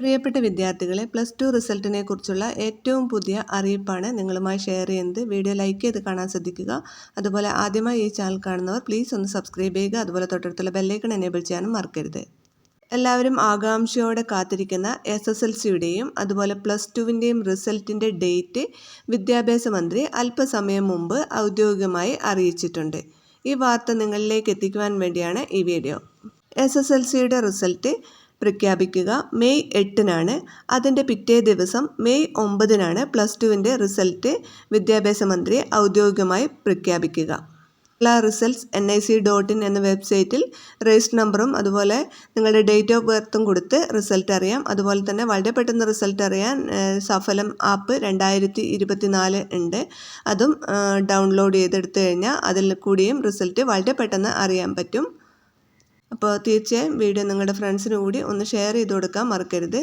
പ്രിയപ്പെട്ട വിദ്യാർത്ഥികളെ plus two റിസൾട്ടിനെ കുറിച്ചുള്ള ഏറ്റവും പുതിയ അറിയിപ്പാണ് നിങ്ങളുമായി ഷെയർ ചെയ്യുന്നത്. വീഡിയോ ലൈക്ക് ചെയ്ത് കാണാൻ ശ്രദ്ധിക്കുക. അതുപോലെ ആദ്യമായി ഈ ചാനൽ കാണുന്നവർ പ്ലീസ് ഒന്ന് സബ്സ്ക്രൈബ് ചെയ്യുക. അതുപോലെ തൊട്ടടുത്തുള്ള ബെല്ലൈക്കൺ എനേബിൾ ചെയ്യാനും മറക്കരുത്. എല്ലാവരും ആകാംക്ഷയോടെ കാത്തിരിക്കുന്ന എസ് എസ് എൽ സിയുടെയും അതുപോലെ പ്ലസ് ടുവിന്റെയും റിസൾട്ടിന്റെ ഡേറ്റ് വിദ്യാഭ്യാസ മന്ത്രി അല്പസമയം മുമ്പ് ഔദ്യോഗികമായി അറിയിച്ചിട്ടുണ്ട്. ഈ വാർത്ത നിങ്ങളിലേക്ക് എത്തിക്കുവാൻ വേണ്ടിയാണ് ഈ വീഡിയോ. എസ് എസ് എൽ സിയുടെ റിസൾട്ട് പ്രഖ്യാപിക്കുക. മെയ് എട്ടിനാണ്. അതിന്റെ പിറ്റേ ദിവസം മെയ് ഒമ്പതിനാണ് പ്ലസ് ടുവിന്റെ റിസൾട്ട് വിദ്യാഭ്യാസ മന്ത്രി ഔദ്യോഗികമായി പ്രഖ്യാപിക്കുക. എല്ലാ results N I C dot in എന്ന വെബ്സൈറ്റിൽ രജിസ്റ്റർ നമ്പറും അതുപോലെ നിങ്ങളുടെ ഡേറ്റ് ഓഫ് ബർത്തും കൊടുത്ത് റിസൾട്ട് അറിയാം. അതുപോലെ തന്നെ വളരെ പെട്ടെന്ന് റിസൾട്ട് അറിയാൻ സഫലം ആപ്പ് രണ്ടായിരത്തി ഇരുപത്തി നാല് ഉണ്ട്. അതും ഡൗൺലോഡ് ചെയ്തെടുത്തു കഴിഞ്ഞാൽ അതിൽ കൂടിയും റിസൾട്ട് വളരെ പെട്ടെന്ന് അറിയാൻ പറ്റും. അപ്പോൾ തീർച്ചയായും വീഡിയോ നിങ്ങളുടെ ഫ്രണ്ട്സിന് കൂടി ഒന്ന് ഷെയർ ചെയ്ത് കൊടുക്കാൻ മറക്കരുത്.